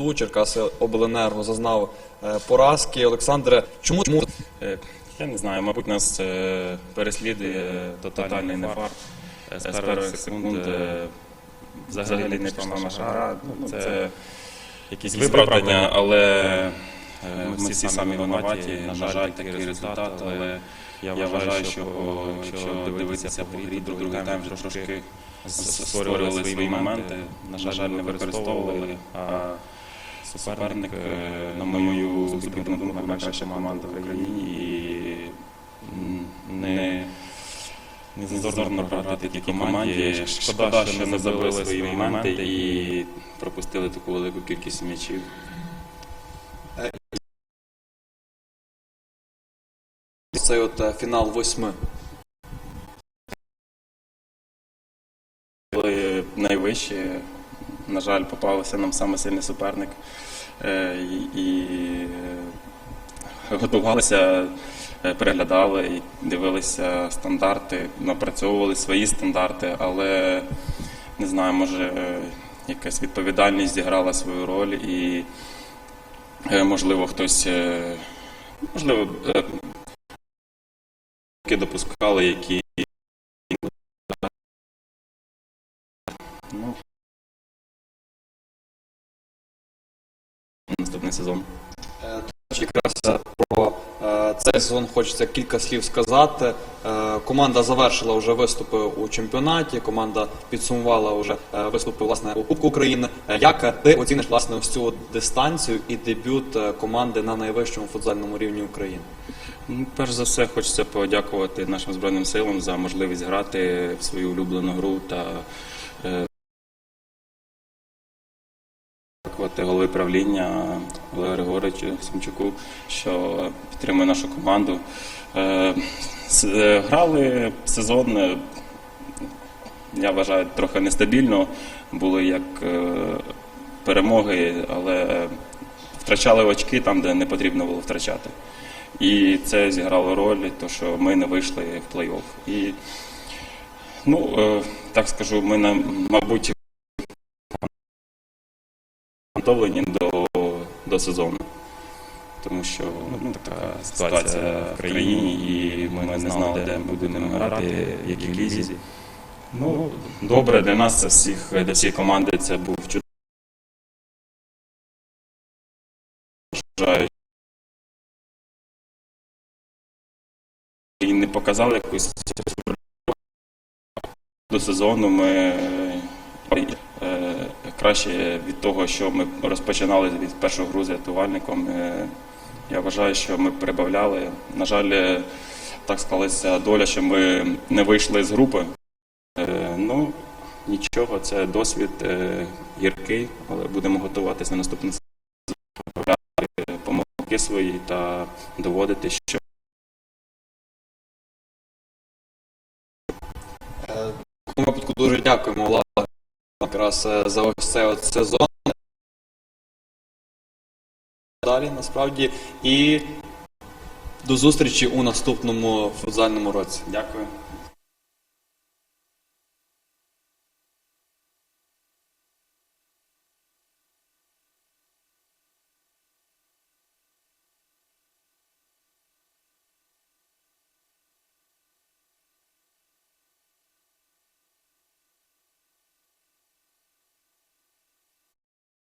пласту. Черкаси Обленерго зазнав е, поразки. Олександре, чому чому Е, Я не знаю, мабуть, нас е, переслідує тотальний нефар. З перших секунд взагалі не пішла наша гра. Ну, Це якісь виправдання, але ми всі самі винуваті. На жаль, такий результат. Але я вважаю, що якщо дивитися по грі, другий тайм вже трошки створювали свої моменти. На жаль, не використовували. А суперник, е, на мою суб'єктивну думку, найкраща команда в країні і не, не зазорно грати такій команді. Шкода, що не забили свої моменти і пропустили таку велику кількість м'ячів. цей от е, фінал восьми? Найвищі. На жаль, попався нам саме сильний суперник. Е, І, е, готувалися, е, переглядали і дивилися стандарти, напрацьовували свої стандарти, але не знаю, може якась відповідальність зіграла свою роль і можливо хтось можливо допускали, які наступний сезон. Е, Якраз про е, цей сезон хочеться кілька слів сказати. Е, Команда завершила вже виступи у чемпіонаті. Команда підсумувала вже виступи власне у Кубку України. Як ти оціниш власне ось цю дистанцію і дебют команди на найвищому футзальному рівні України? Ну, Перш за все, хочеться подякувати нашим Збройним силам за можливість грати в свою улюблену гру та дякувати голови правління Олегу Григоровичу Сумчуку, що підтримує нашу команду. Е, е, Грали сезон, е, я вважаю, трохи нестабільно. Були як перемоги, але втрачали очки там, де не потрібно було втрачати. І це зіграло роль, то що ми не вийшли в плей-офф. І, ну, так скажу, ми, мабуть, готовлені до, до сезону. Тому що ну, така ситуація в країні, і ми не знали, де ми будемо грати, в якій лізі. Ну, добре, для нас, всіх, для всієї команди, це був чудовий. І не показали якусь до сезону. Ми е, краще від того, що ми розпочинали від першого гру з рятувальником. Е, я вважаю, що ми прибавляли. На жаль, е, так склалася доля, що ми не вийшли з групи. Е, ну, нічого, це досвід гіркий, але будемо готуватися на наступний сезон, помилки свої та доводити, що випадку дуже дякуємо Влад, якраз е, за ось цей от сезон. Далі насправді і до зустрічі у наступному футзальному році. дякую.